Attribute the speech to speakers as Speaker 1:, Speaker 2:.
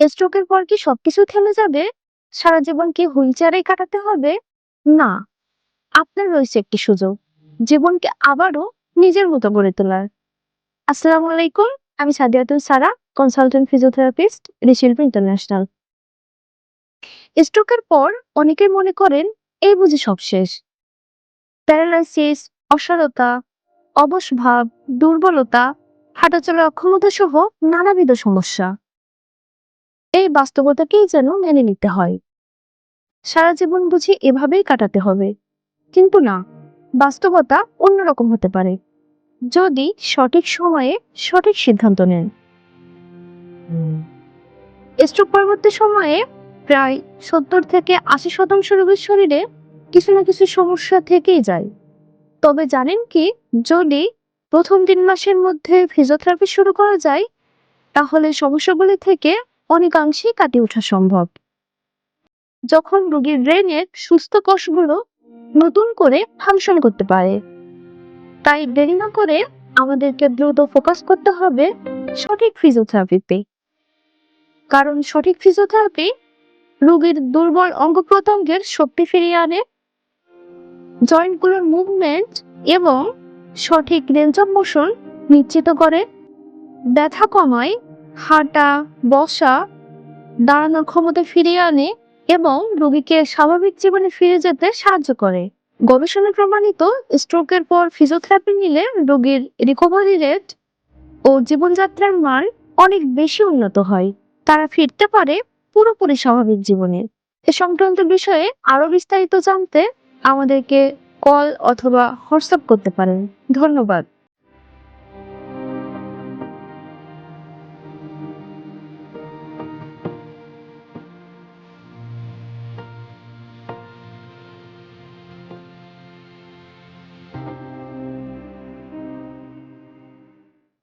Speaker 1: স্ট্রোকের পর কি সবকিছু থেমে যাবে? সারা জীবন কি হুইল চেয়ারেই কাটাতে হবে? না, আপনার রয়েছে একটি সুযোগ। জীবনকে আবারও নিজের মতো গড়ে তোলার। আসসালামু আলাইকুম, আমি Sadiyatul Sara consultant physiotherapist Rishilpa international স্ট্রোকের পর অনেকেই মনে করেন, এই বুঝি সব শেষ। প্যারালাইসিস অসারতা, অবশ ভাব, দুর্বলতা, হাঁটাচলার অক্ষমতা সহ নানাবিধ সমস্যা। এই বাস্তবতাকেই যেন মেনে নিতে হয়। সারা জীবন বুঝি এভাবেই কাটাতে হবে। কিন্তু না, বাস্তবতা অন্যরকম হতে পারে। যদি সঠিক সময়ে সঠিক সিদ্ধান্ত নেন। স্ট্রোক পরবর্তী সময়ে প্রায় সত্তর থেকে আশি শতাংশ রোগীর শরীরে কিছু না কিছু সমস্যা থেকেই যায়। তবে জানেন কি, যদি প্রথম তিন মাসের মধ্যে ফিজিওথেরাপি শুরু করা যায়, তাহলে সমস্যাগুলি থেকে অনেকাংশেই কাটিয়ে ওঠা সম্ভব। যখন রোগীর ব্রেনের সুস্থ কোষগুলো নতুন করে ফাংশন করতে পারে, তাই দেরি না করে আমাদেরকে দ্রুত ফোকাস করতে হবে সঠিক ফিজিওথেরাপিতে কারণ সঠিক ফিজিওথেরাপি রোগীর দুর্বল অঙ্গ প্রত্যঙ্গের শক্তি ফিরিয়ে আনে জয়েন্টগুলোর মুভমেন্ট এবং সঠিক রেঞ্জ অফ মোশন নিশ্চিত করে, ব্যথা কমায় হাঁটা, বসা, দাঁড়ানোর ক্ষমতা ফিরিয়ে আনে এবং রোগীকে স্বাভাবিক জীবনে ফিরে যেতে সাহায্য করে। গবেষণা প্রমাণিত স্ট্রোকের পর ফিজিওথেরাপি নিলে রোগীর রিকভারি রেট ও জীবনযাত্রার মান অনেক বেশি উন্নত হয়। তারা ফিরতে পারে পুরোপুরি স্বাভাবিক জীবনে। এ সংক্রান্ত বিষয়ে আরও বিস্তারিত জানতে আমাদেরকে কল অথবা হোয়াটসঅ্যাপ করতে পারেন। ধন্যবাদ।